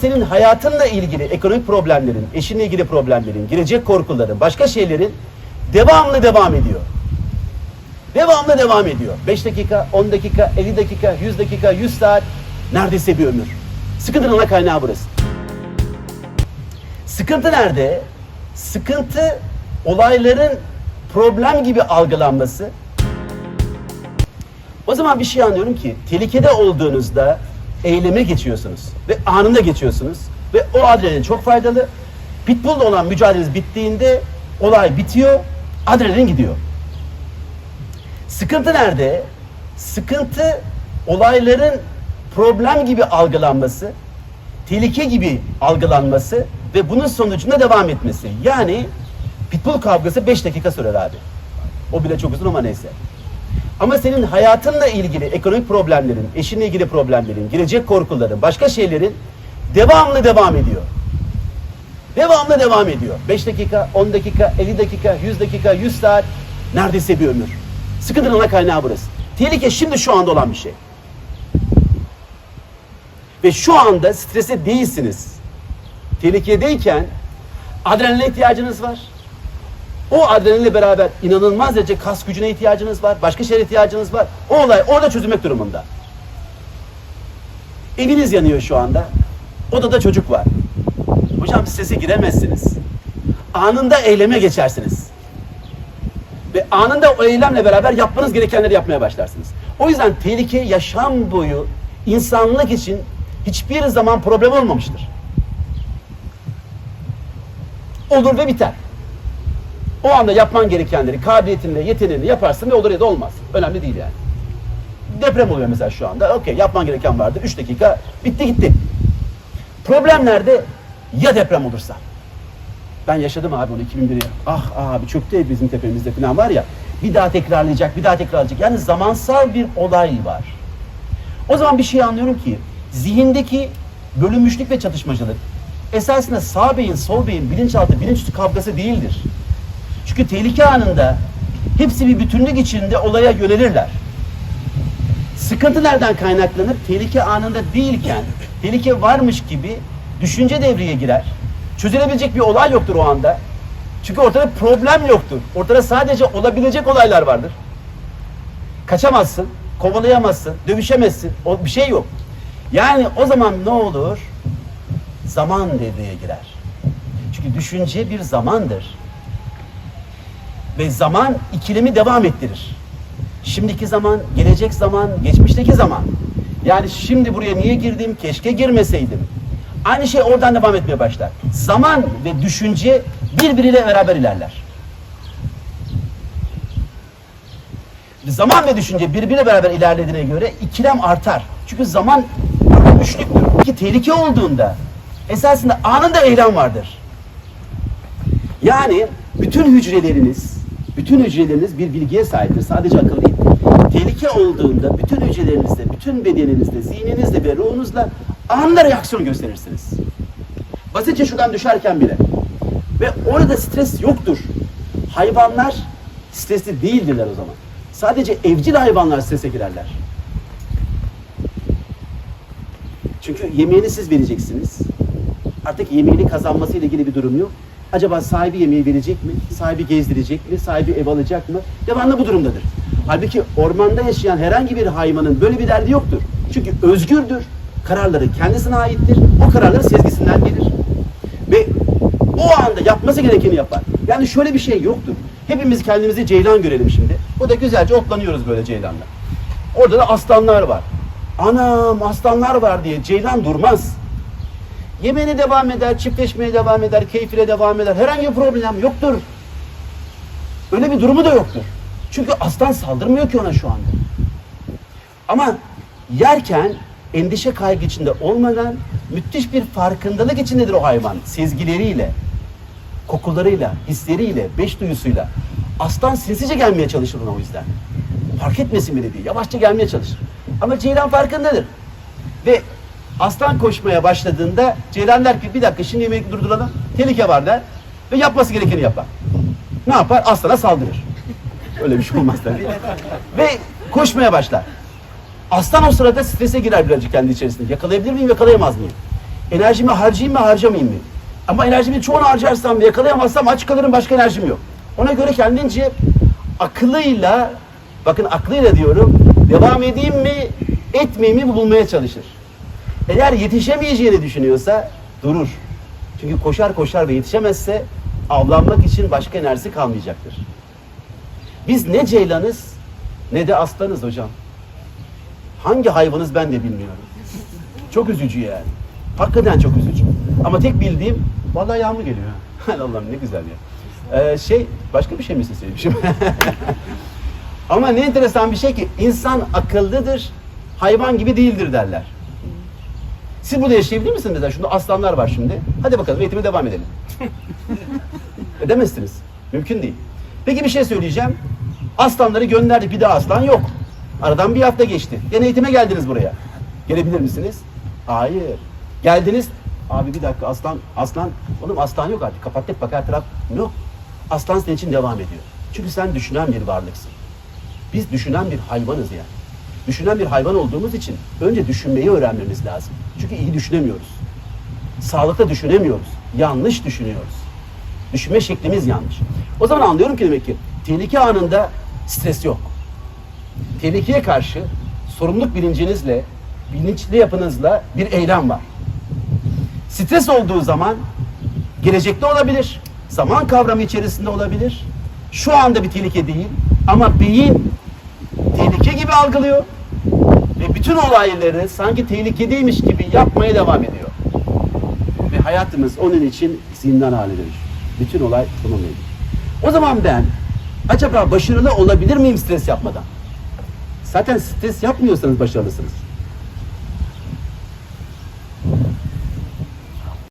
Senin hayatınla ilgili ekonomik problemlerin, eşinle ilgili problemlerin, gelecek korkuların, başka şeylerin devamlı devam ediyor. Devamlı devam ediyor. 5 dakika, 10 dakika, 50 dakika, 100 dakika, 100 saat, neredeyse bir ömür. Sıkıntının ana kaynağı burası. Sıkıntı nerede? Sıkıntı olayların problem gibi algılanması. O zaman bir şey anlıyorum ki tehlikede olduğunuzda eyleme geçiyorsunuz ve anında geçiyorsunuz ve o adrenalin çok faydalı. Pitbull'la olan mücadeleniz bittiğinde olay bitiyor, adrenalin gidiyor. Sıkıntı nerede? Sıkıntı olayların problem gibi algılanması, tehlike gibi algılanması ve bunun sonucunda devam etmesi. Yani pitbull kavgası 5 dakika sürer abi. O bile çok uzun ama neyse. Ama senin hayatınla ilgili ekonomik problemlerin, eşinle ilgili problemlerin, gelecek korkuların, başka şeylerin devamlı devam ediyor. Devamlı devam ediyor. 5 dakika, 10 dakika, 50 dakika, 100 dakika, 100 saat, neredeyse bir ömür. Sıkıntının ana kaynağı burası. Tehlike şimdi şu anda olan bir şey. Ve şu anda strese değilsiniz. Tehlikedeyken adrenaline ihtiyacınız var. O adrenalinle beraber inanılmaz derece kas gücüne ihtiyacınız var. Başka şeye ihtiyacınız var. O olay orada çözülmek durumunda. Eviniz yanıyor şu anda. Odada çocuk var. Hocam strese giremezsiniz. Anında eyleme geçersiniz. Ve anında o eylemle beraber yapmanız gerekenleri yapmaya başlarsınız. O yüzden tehlike yaşam boyu insanlık için hiçbir zaman problem olmamıştır. Olur ve biter. O anda yapman gerekenleri kabiliyetinle, yeteneğinle yaparsın ve olur ya da olmaz. Önemli değil yani. Deprem oluyor mesela şu anda. Okey yapman gereken vardı. 3 dakika bitti gitti. Problem nerede? Ya deprem olursa? Ben yaşadım abi onu 2001'i. Ah abi çöktü bizim tepemizde falan var ya. Bir daha tekrarlayacak, bir daha tekrarlayacak. Yani zamansal bir olay var. O zaman bir şey anlıyorum ki zihindeki bölünmüşlük ve çatışmacılık esasında sağ beyin, sol beyin, bilinçaltı, bilinçüstü kavgası değildir. Çünkü tehlike anında hepsi bir bütünlük içinde olaya yönelirler. Sıkıntı nereden kaynaklanır? Tehlike anında değilken, tehlike varmış gibi düşünce devreye girer. Çözülebilecek bir olay yoktur o anda. Çünkü ortada problem yoktur. Ortada sadece olabilecek olaylar vardır. Kaçamazsın, kovalayamazsın, dövüşemezsin. O bir şey yok. Yani o zaman ne olur? Zaman devreye girer. Çünkü düşünce bir zamandır. Ve zaman ikilemi devam ettirir. Şimdiki zaman, gelecek zaman, geçmişteki zaman. Yani şimdi buraya niye girdim? Keşke girmeseydim. Aynı şey oradan devam etmeye başlar. Zaman ve düşünce birbiriyle beraber ilerler. Zaman ve düşünce birbirine beraber ilerlediğine göre ikilem artar. Çünkü zaman üçlüktür. Ki tehlike olduğunda esasında anında eylem vardır. Yani bütün hücreleriniz, bütün hücreleriniz bir bilgiye sahiptir. Sadece akıl değil. Tehlike olduğunda bütün hücrelerinizde, bütün bedeninizde, zihninizde ve ruhunuzla anında reaksiyon gösterirsiniz. Basitçe şuradan düşerken bile. Ve orada stres yoktur. Hayvanlar stresli değildirler o zaman. Sadece evcil hayvanlar strese girerler. Çünkü yemeğini siz vereceksiniz. Artık yemeğini kazanması ile ilgili bir durum yok. Acaba sahibi yemeği verecek mi? Sahibi gezdirecek mi? Sahibi ev alacak mı? Devamlı bu durumdadır. Halbuki ormanda yaşayan herhangi bir hayvanın böyle bir derdi yoktur. Çünkü özgürdür. Kararları kendisine aittir. O kararları sezgisinden gelir. Ve o anda yapması gerekeni yapar. Yani şöyle bir şey yoktur. Hepimiz kendimizi ceylan görelim şimdi. O da güzelce otlanıyoruz böyle ceylanla. Orada da aslanlar var. Anam aslanlar var diye ceylan durmaz. Yemeğine devam eder, çiftleşmeye devam eder, keyfine devam eder. Herhangi bir problem yoktur. Öyle bir durumu da yoktur. Çünkü aslan saldırmıyor ki ona şu anda. Ama yerken endişe kaygı içinde olmadan müthiş bir farkındalık içindedir o hayvan. Sezgileriyle, kokularıyla, hisleriyle, beş duyusuyla. Aslan sinsice gelmeye çalışır ona o yüzden. Fark etmesin bile diye. Yavaşça gelmeye çalışır. Ama ceylan farkındadır. Ve aslan koşmaya başladığında ceylan der ki bir dakika şimdi yemeği durduralım. Tehlike var der. Ve yapması gerekeni yapar. Ne yapar? Aslana saldırır. Öyle bir şey olmaz tabii. Ve koşmaya başlar. Aslan o sırada strese girer birazcık kendi içerisinde. Yakalayabilir miyim, yakalayamaz mıyım? Enerjimi harcayayım mı harcamayayım mı? Ama enerjimin çoğunu harcarsam ve yakalayamazsam aç kalırım başka enerjim yok. Ona göre kendince akılıyla, bakın aklıyla diyorum, devam edeyim mi, etmeyeyim mi bulmaya çalışır. Eğer yetişemeyeceğini düşünüyorsa durur. Çünkü koşar koşar ve yetişemezse avlanmak için başka enerjisi kalmayacaktır. Biz ne ceylanız ne de aslanız hocam. Hangi hayvanız ben de bilmiyorum. Çok üzücü yani. Hakikaten çok üzücü. Ama tek bildiğim vallahi yağmur geliyor. Allah'ım ne güzel ya. Ee, şey başka bir şey mi söylemişim? Ama ne enteresan bir şey ki insan akıllıdır, hayvan gibi değildir derler. Siz burada yaşayabilir misiniz mesela? Şurada aslanlar var şimdi. Hadi bakalım eğitime devam edelim. Edemezsiniz. Mümkün değil. Peki bir şey söyleyeceğim. Aslanları gönderdik bir daha aslan yok. Aradan bir hafta geçti. Gene eğitime geldiniz buraya. Gelebilir misiniz? Hayır. Geldiniz. Abi bir dakika aslan, aslan, oğlum aslan yok artık. Kapattık bak her taraf yok. Aslan senin için devam ediyor. Çünkü sen düşünen bir varlıksın. Biz düşünen bir hayvanız yani. Düşünen bir hayvan olduğumuz için önce düşünmeyi öğrenmemiz lazım. Çünkü iyi düşünemiyoruz. Sağlıklı düşünemiyoruz. Yanlış düşünüyoruz. Düşünme şeklimiz yanlış. O zaman anlıyorum ki demek ki tehlike anında stres yok. Tehlikeye karşı sorumluluk bilincinizle, bilinçli yapınızla bir eylem var. Stres olduğu zaman gelecekte olabilir, zaman kavramı içerisinde olabilir. Şu anda bir tehlike değil ama beyin tehlike gibi algılıyor ve bütün olayları sanki tehlikedeymiş gibi yapmaya devam ediyor. Ve hayatımız onun için zindan haline dönüşüyor. Bütün olay bununla ilgili. O zaman ben acaba başarılı olabilir miyim stres yapmadan? Zaten stres yapmıyorsanız başarılısınız.